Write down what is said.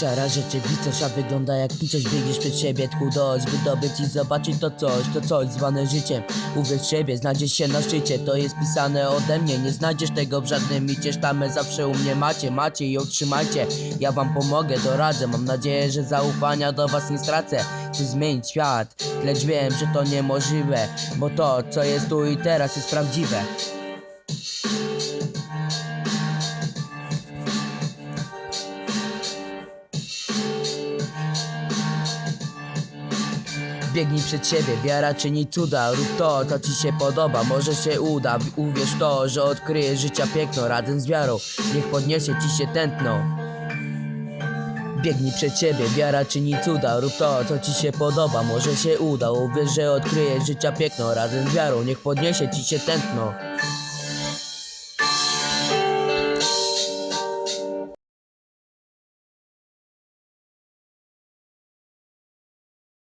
Szara rzeczywistość, a wygląda jak coś Biegniesz przed siebie, tchu dość, by dobyć i zobaczyć to coś To coś zwane życiem. Uwierz siebie, znajdziesz się na szczycie To jest pisane ode mnie, nie znajdziesz tego w żadnym micie Sztamę zawsze u mnie macie, macie i otrzymajcie Ja wam pomogę, doradzę, mam nadzieję, że zaufania do was nie stracę. Chcę zmienić świat, lecz wiem, że to niemożliwe Bo to, co jest tu i teraz jest prawdziwe Biegnij przed siebie, wiara czyni cuda Rób to, co ci się podoba, może się uda Uwierz to, że odkryjesz życia piękno Razem z wiarą, niech podniesie ci się tętno. Biegnij przed siebie, wiara czyni cuda Rób to, co ci się podoba, może się uda Uwierz, że odkryjesz życia piękno Razem z wiarą, niech podniesie ci się tętno